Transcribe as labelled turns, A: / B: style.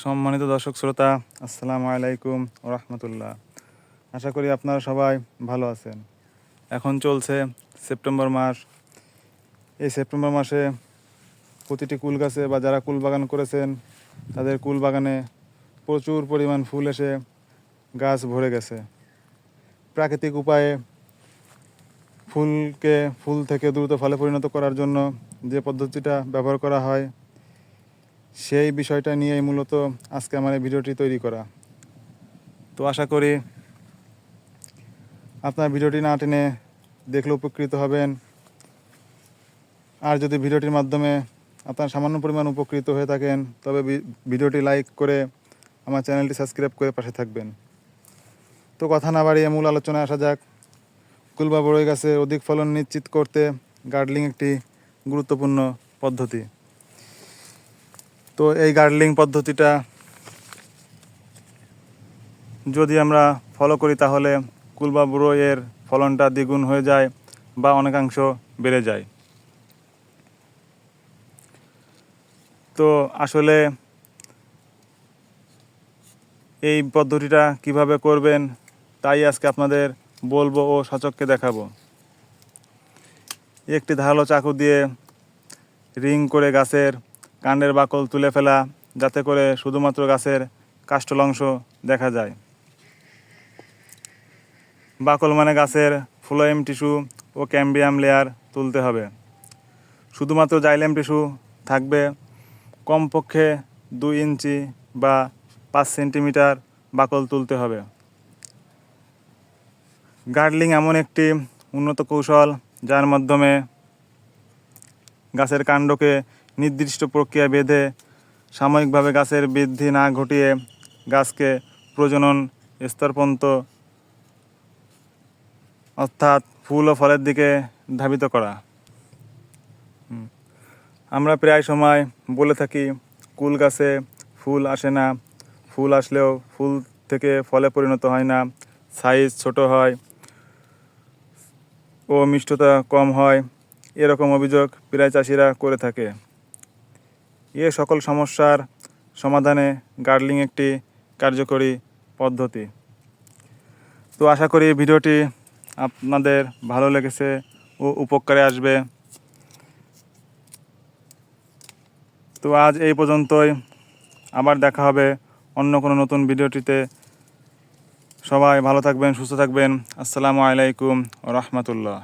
A: সম্মানিত দর্শক শ্রোতা, আসসালামু আলাইকুম রহমতুল্লাহ আশা করি আপনারা সবাই ভালো আছেন। এখন চলছে সেপ্টেম্বর মাস। এই সেপ্টেম্বর মাসে প্রতিটি কুল গাছে বা যারা কুল বাগান করেছেন, তাদের কুল বাগানে প্রচুর পরিমাণ ফুল এসে গাছ ভরে গেছে। প্রাকৃতিক উপায়ে ফুলকে ফুল থেকে দ্রুত ফলে পরিণত করার জন্য যে পদ্ধতিটা ব্যবহার করা হয় সেই বিষয়টা নিয়েই মূলত আজকে আমার এই ভিডিওটি তৈরি করা। তো আশা করি আপনার ভিডিওটি না টেনে দেখলে উপকৃত হবেন। আর যদি ভিডিওটির মাধ্যমে আপনার সামান্য পরিমাণ উপকৃত হয়ে থাকেন, তবে ভিডিওটি লাইক করে আমার চ্যানেলটি সাবস্ক্রাইব করে পাশে থাকবেন। তো কথা না বাড়িয়ে মূল আলোচনায় আসা যাক। কুলবা বড়ই গাছের অধিক ফলন নিশ্চিত করতে গার্ডলিং একটি গুরুত্বপূর্ণ পদ্ধতি। তো এই গার্ডলিং পদ্ধতিটা যদি আমরা ফলো করি তাহলে কুলবা বুড়ো এর ফলনটা দ্বিগুণ হয়ে যায় বা অনেকাংশ বেড়ে যায়। তো আসলে এই পদ্ধতিটা কীভাবে করবেন তাই আজকে আপনাদের বলব ও সচককে দেখাবো। একটি ধারালো চাকু দিয়ে রিং করে গাছের কাণ্ডের বাকল তুলে ফেলা যাতে করে শুধুমাত্র গাছের কাষ্ঠল অংশ দেখা যায়। বাকল মানে গাছের ফ্লোয়েম টিস্যু ও ক্যাম্বিয়াম লেয়ার তুলতে হবে। শুধুমাত্র জাইলেম টিস্যু থাকবে কমপক্ষে দুই ইঞ্চি বা পাঁচ সেন্টিমিটার বাকল তুলতে হবে। গার্ডলিং এমন একটি উন্নত কৌশল যার মাধ্যমে গাছের কাণ্ডকে নির্দিষ্ট প্রক্রিয়া বেঁধে সাময়িকভাবে গাছের বৃদ্ধি না ঘটিয়ে গাছকে প্রজনন স্তরপন্ত অর্থাৎ ফুল ও ফলের দিকে ধাবিত করা। আমরা প্রায় সময় বলে থাকি, কুল গাছে ফুল আসে না, ফুল আসলেও ফুল থেকে ফলে পরিণত হয় না, সাইজ ছোট হয় ও মিষ্টতা কম হয়, এরকম অভিযোগ প্রায় চাষিরা করে থাকে। এ সকল সমস্যার সমাধানে গার্ডলিং একটি কার্যকরী পদ্ধতি। তো আশা করি ভিডিওটি আপনাদের ভালো লেগেছে ও উপকারে আসবে। তো আজ এই পর্যন্তই। আবার দেখা হবে অন্য কোনো নতুন ভিডিওটিতে। সবাই ভালো থাকবেন, সুস্থ থাকবেন। আসসালামু আলাইকুম রহমতুল্লাহ।